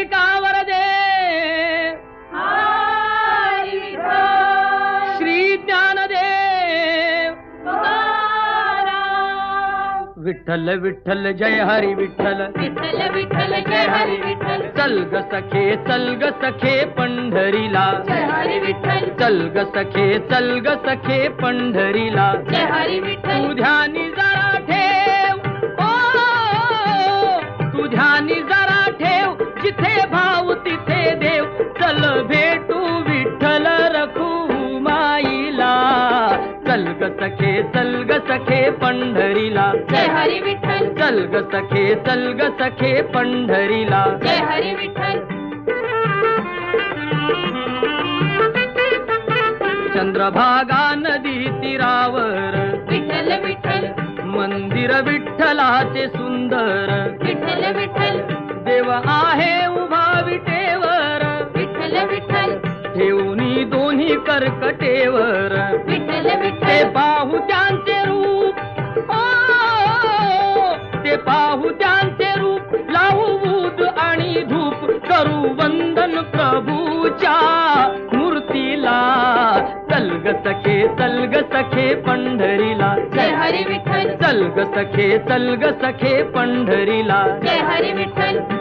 माणिकावर दे हरी विठ्ठल श्री ज्ञानदेव। विठ्ठल विठ्ठल जय हरी विठ्ठल। विठ्ठल विठ्ठल जय हरी विठ्ठल। चल ग सखे चल ग सखे पंढरीला। जय हरी विठ्ठल। चल ग सखे चल ग सखे पंढरीला। जय हरी चल ग सखे चल ग सखे पंढरीला. जय हरी विठ्ठल. चल ग सखे चल ग सखे पंढरीला. जय हरी विठ्ठल. चंद्रभागा नदी तीरावर. विठ्ठल विठ्ठल. मंदिर विठ्ठलाचे सुंदर. विठ्ठल विठ्ठल. देव आहे उभा विटेवर. विठ्ठल विठ्ठल. ठेवणी दोन्ही कर्कटेवर. विठ्ठल ते पाहू त्यांचे रूप. ते पाहू त्यांचे रूप. लावू बूद आणि धूप करू वंदन प्रभूच्या मूर्तीला. चल ग सखे चल ग सखे पंढरीला. जय हरी विठ्ठल. चल ग सखे चल ग सखे पंढरीला. जय हरी विठ्ठल.